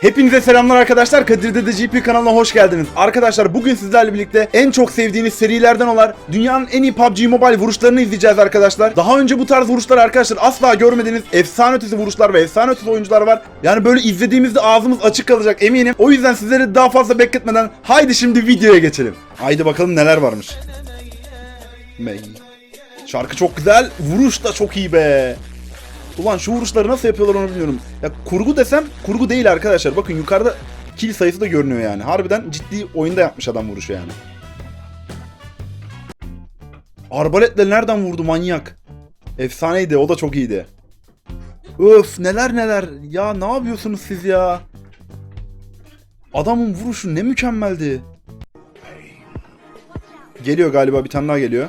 Hepinize selamlar arkadaşlar. Kadir Dede GP kanalına hoş geldiniz. Arkadaşlar bugün sizlerle birlikte en çok sevdiğiniz serilerden olan dünyanın en iyi PUBG Mobile vuruşlarını izleyeceğiz arkadaşlar. Daha önce bu tarz vuruşlar arkadaşlar asla görmediğiniz efsane ötesi vuruşlar ve efsane ötesi oyuncular var. Yani böyle izlediğimizde ağzımız açık kalacak eminim. O yüzden sizleri daha fazla bekletmeden haydi şimdi videoya geçelim. Haydi bakalım neler varmış. Şarkı çok güzel, vuruş da çok iyi be. Ulan şu vuruşları nasıl yapıyorlar onu bilmiyorum. Ya kurgu desem kurgu değil arkadaşlar. Bakın yukarıda kill sayısı da görünüyor yani. Harbiden ciddi oyunda yapmış adam vuruşu yani. Arbaletle nereden vurdu manyak? Efsaneydi o da çok iyiydi. Öf neler neler. Ya ne yapıyorsunuz siz ya? Adamın vuruşu ne mükemmeldi. Geliyor galiba bir tane daha geliyor.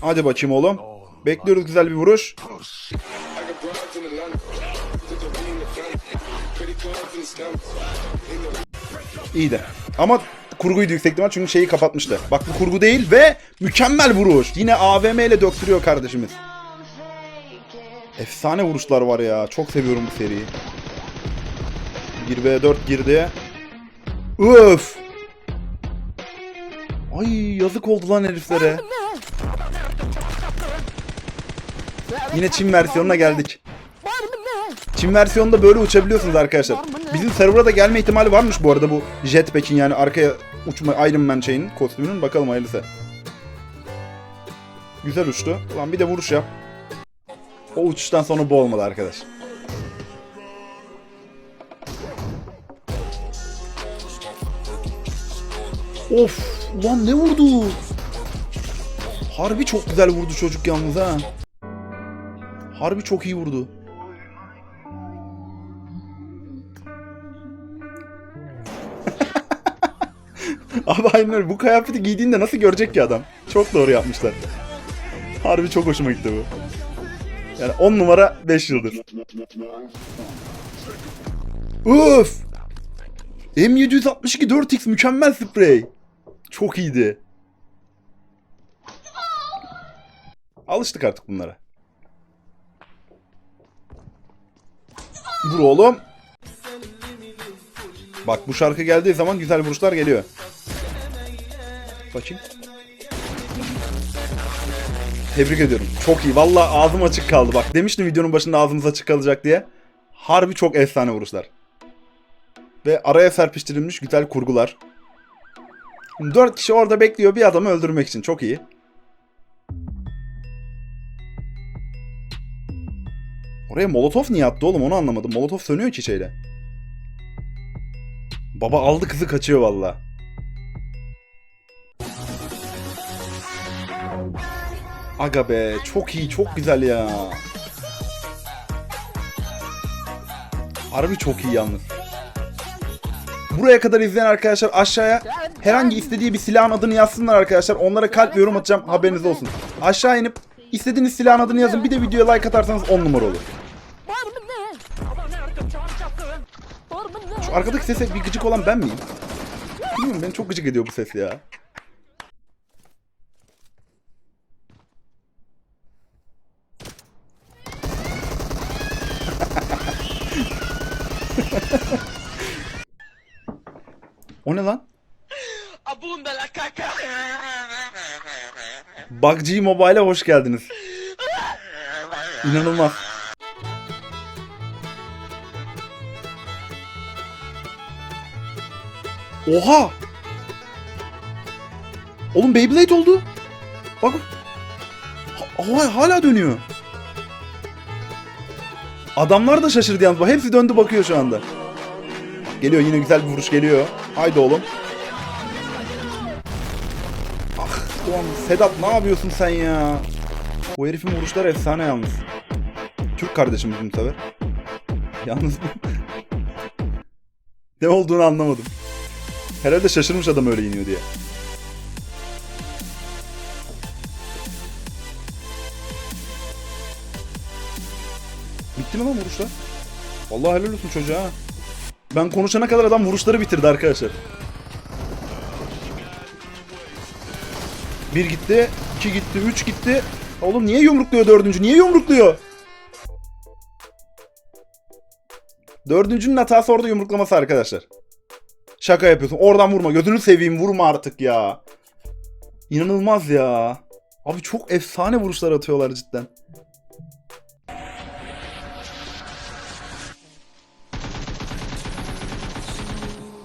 Hadi bakayım oğlum. Bekliyoruz güzel bir vuruş. İyi de. Ama kurguydu yüksek ihtimal çünkü şeyi kapatmıştı. Bak bu kurgu değil ve mükemmel vuruş. Yine AVM ile döktürüyor kardeşimiz. Efsane vuruşlar var ya. Çok seviyorum bu seriyi. 1v4 girdi. Öf. Ay yazık oldu lan heriflere. Yine Çin versiyonuna geldik. Çin versiyonunda böyle uçabiliyorsunuz arkadaşlar. Bizim server'a da gelme ihtimali varmış bu arada bu jetpack'in yani arkaya uçma Iron Man şeyinin kostümünün. Bakalım hayırlısı. Güzel uçtu. Ulan bir de vuruş yap. O uçuştan sonra bu olmalı arkadaş. Of! Ulan ne vurdu? Harbi çok güzel vurdu çocuk yalnız ha. Harbi çok iyi vurdu. Abi aynen öyle. Bu kıyafeti giydiğinde nasıl görecek ki adam? Çok doğru yapmışlar. Harbi çok hoşuma gitti bu. Yani 10 numara 5 yıldır. Uf! M762 4X mükemmel sprey. Çok iyiydi. Alıştık artık bunlara. Vur oğlum. Bak bu şarkı geldiği zaman güzel vuruşlar geliyor. Bakayım. Tebrik ediyorum. Çok iyi. Valla ağzım açık kaldı. Bak demiştim videonun başında ağzımız açık kalacak diye. Harbi çok efsane vuruşlar. Ve araya serpiştirilmiş güzel kurgular. 4 kişi orada bekliyor bir adamı öldürmek için. Çok iyi. Oraya molotof niye attı oğlum onu anlamadım. Molotof sönüyor ki şeyle. Baba aldı kızı kaçıyor valla. Aga be çok iyi çok güzel ya. Harbi çok iyi yalnız. Buraya kadar izleyen arkadaşlar aşağıya herhangi istediği bir silahın adını yazsınlar arkadaşlar. Onlara kalp yorum atacağım haberiniz olsun. Aşağı inip istediğiniz silahın adını yazın. Bir de videoya like atarsanız 10 numara olur. Şu arkadaki sese bir gıcık olan ben miyim? Bilmiyorum beni çok gıcık ediyor bu ses ya. o ne lan? Abunda la caca. PUBG Mobile'e hoş geldiniz. İnanılmaz. Oha! Oğlum Beyblade oldu. Bak. Ha- hala dönüyor. Adamlar da şaşırdı yalnız. Bak hepsi döndü bakıyor şu anda. Geliyor yine güzel bir vuruş geliyor. Haydi oğlum. Ah ulan Sedat ne yapıyorsun sen ya? Bu herifin vuruşları efsane yalnız. Türk kardeşimiz bu sefer. Yalnız ne olduğunu anlamadım. Herhalde şaşırmış adam öyle iniyor diye. Bitti mi lan vuruşlar? Vallahi helal olsun çocuğa. Ben konuşana kadar adam vuruşları bitirdi arkadaşlar. Bir gitti, iki gitti, üç gitti. Oğlum niye yumrukluyor dördüncü? Niye yumrukluyor? Dördüncünün hatası orada yumruklaması arkadaşlar. Şaka yapıyorsun. Oradan vurma. Gözünü seveyim vurma artık ya. İnanılmaz ya. Abi çok efsane vuruşlar atıyorlar cidden.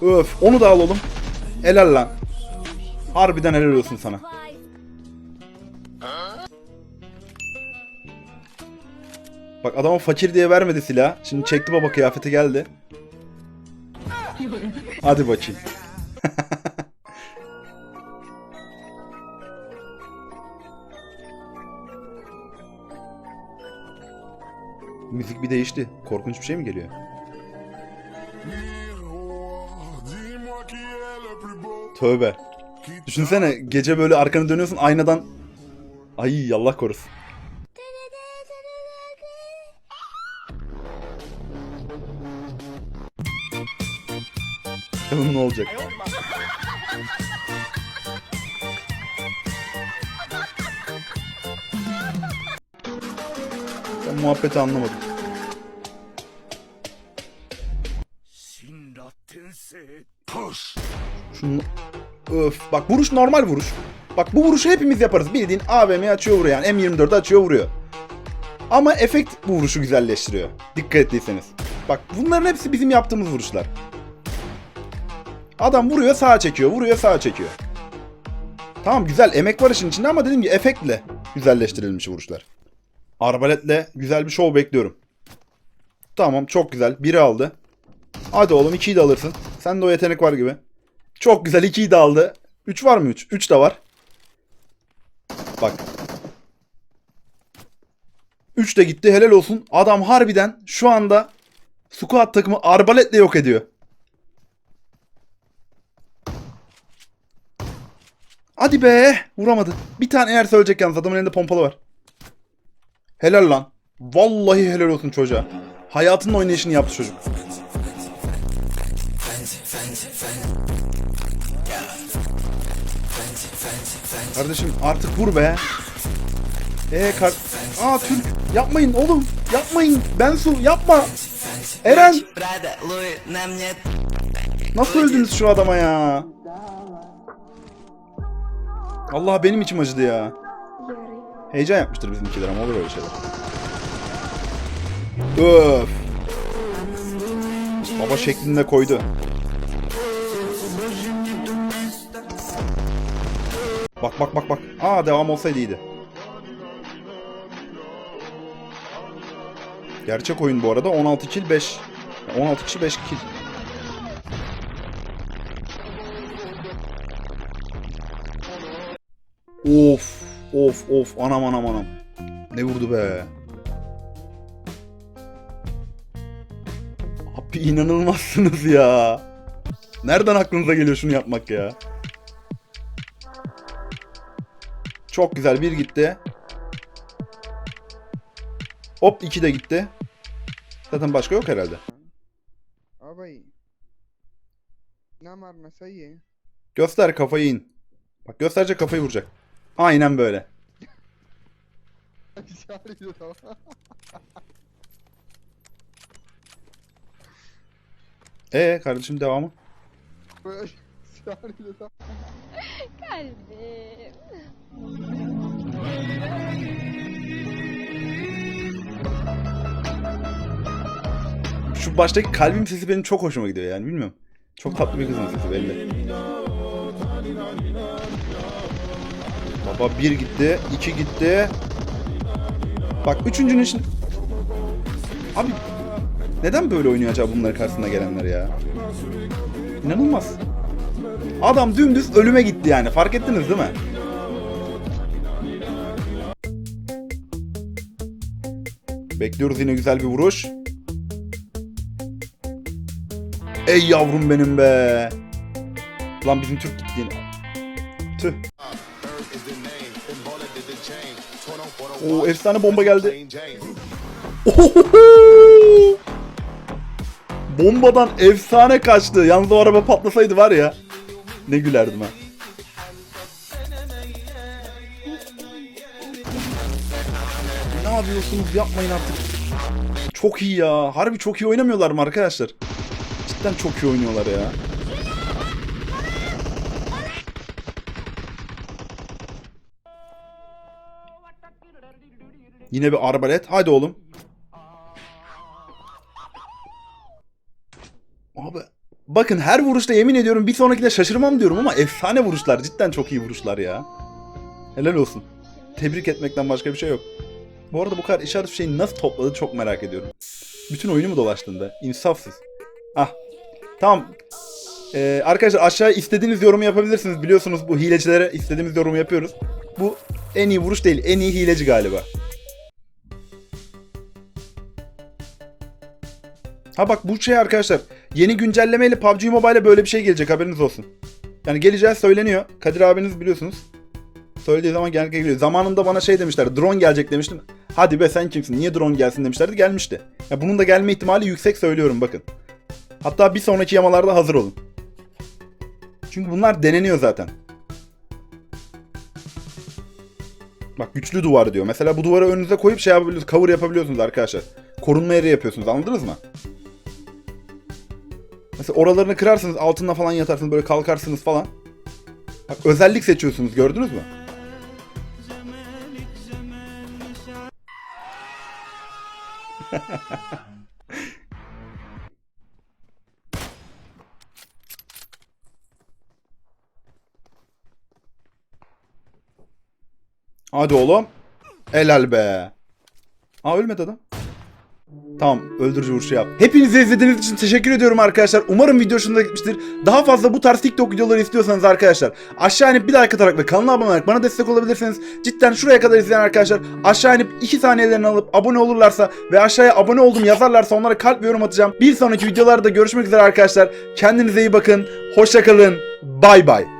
Öf onu da al oğlum. Helal lan. Harbiden helal olsun sana. Bak adama fakir diye vermedi silah. Şimdi çekti baba kıyafeti geldi. Hadi bakayım. Müzik bir değişti. Korkunç bir şey mi geliyor? Tövbe. Düşünsene gece böyle arkanı dönüyorsun aynadan. Ay Allah korusun. Bakalım ne olacak? Ben muhabbeti anlamadım. Şunu... Öf. Bak vuruş normal vuruş. Bak bu vuruşu hepimiz yaparız. Bildiğin AVM'yi açıyor vuruyor yani. M24'ü açıyor vuruyor. Ama efekt bu vuruşu güzelleştiriyor. Dikkat ettiyseniz. Bak bunların hepsi bizim yaptığımız vuruşlar. Adam vuruyor sağa çekiyor. Vuruyor sağa çekiyor. Tamam güzel emek var işin içinde ama dediğim gibi efektle güzelleştirilmiş vuruşlar. Arbaletle güzel bir şov bekliyorum. Tamam çok güzel. Biri aldı. Hadi oğlum ikiyi de alırsın. Sende o yetenek var gibi. Çok güzel ikiyi de aldı. 3 var mı 3? 3 de var. Bak. 3 de gitti helal olsun. Adam harbiden şu anda squad takımı arbaletle yok ediyor. Hadi be. Vuramadı. Bir tane eğer söyleyecek yalnız. Adamın elinde pompalı var. Helal lan. Vallahi helal olsun çocuğa. Hayatının oynayışını yaptı çocuk. Kardeşim artık vur be. Ee kar... Aa Türk. Yapmayın oğlum. Yapmayın. Ben su. Yapma. Eren. Nasıl öldünüz şu adama ya? Allah benim içim acıdı ya. Heyecan yapmıştır bizimkiler ama olur öyle şeyler. Öf. Baba şeklinde koydu. Bak bak bak bak. Aa devam olsaydı iyiydi. Gerçek oyun bu arada 16 kill 5. 16 kişi 5 kill. Of of of anam anam anam. Ne vurdu be. Abi inanılmazsınız ya. Nereden aklınıza geliyor şunu yapmak ya? Çok güzel bir gitti. Hop iki de gitti. Zaten başka yok herhalde. Ne var Göster kafayı in. Bak gösterce kafayı vuracak. Aynen böyle. Ee kardeşim devamı. Kalbim. Şu baştaki kalbim sesi benim çok hoşuma gidiyor yani bilmiyorum. Çok tatlı bir kızın sesi belli. Baba bir gitti, iki gitti. Bak üçüncünün için... Abi neden böyle oynuyor acaba bunların karşısına gelenler ya? İnanılmaz. Adam dümdüz ölüme gitti yani fark ettiniz değil mi? Bekliyoruz yine güzel bir vuruş. Ey yavrum benim be. Lan bizim Türk gitti yine. Tüh. Oo efsane bomba geldi. Ohoho! Bombadan efsane kaçtı. Yalnız o araba patlasaydı var ya. Ne gülerdim ha. Ne yapıyorsunuz? Yapmayın artık. Çok iyi ya. Harbi çok iyi oynamıyorlar mı arkadaşlar? Cidden çok iyi oynuyorlar ya. Yine bir arbalet. Hadi oğlum. Abi bakın her vuruşta yemin ediyorum bir sonrakine şaşırmam diyorum ama efsane vuruşlar. Cidden çok iyi vuruşlar ya. Helal olsun. Tebrik etmekten başka bir şey yok. Bu arada bu kadar işaret şeyi nasıl topladı çok merak ediyorum. Bütün oyunu mu dolaştın da? İnsafsız. Ah. Tamam. Ee, arkadaşlar aşağıya istediğiniz yorumu yapabilirsiniz. Biliyorsunuz bu hilecilere istediğimiz yorumu yapıyoruz. Bu en iyi vuruş değil. En iyi hileci galiba. Ha bak bu şey arkadaşlar. Yeni güncellemeyle PUBG Mobile'e böyle bir şey gelecek haberiniz olsun. Yani geleceği söyleniyor. Kadir abiniz biliyorsunuz. Söylediği zaman genellikle geliyor. Zamanında bana şey demişler. Drone gelecek demiştim. Hadi be sen kimsin? Niye drone gelsin demişlerdi. Gelmişti. Ya bunun da gelme ihtimali yüksek söylüyorum bakın. Hatta bir sonraki yamalarda hazır olun. Çünkü bunlar deneniyor zaten. Bak güçlü duvar diyor. Mesela bu duvarı önünüze koyup şey yapabiliyorsunuz. Cover yapabiliyorsunuz arkadaşlar. Korunma yeri yapıyorsunuz. Anladınız mı? Mesela oralarını kırarsınız altında falan yatarsınız böyle kalkarsınız falan. Bak özellik seçiyorsunuz gördünüz mü? Hadi oğlum. Helal be. Aa ölmedi adam. Tamam öldürücü vuruşu yap. Hepinize izlediğiniz için teşekkür ediyorum arkadaşlar. Umarım video hoşunuza gitmiştir. Daha fazla bu tarz TikTok videoları istiyorsanız arkadaşlar aşağı inip bir like atarak ve kanala abone olarak bana destek olabilirsiniz. Cidden şuraya kadar izleyen arkadaşlar aşağı inip 2 saniyelerini alıp abone olurlarsa ve aşağıya abone oldum yazarlarsa onlara kalp yorum atacağım. Bir sonraki videolarda görüşmek üzere arkadaşlar. Kendinize iyi bakın. Hoşçakalın. Bay bay.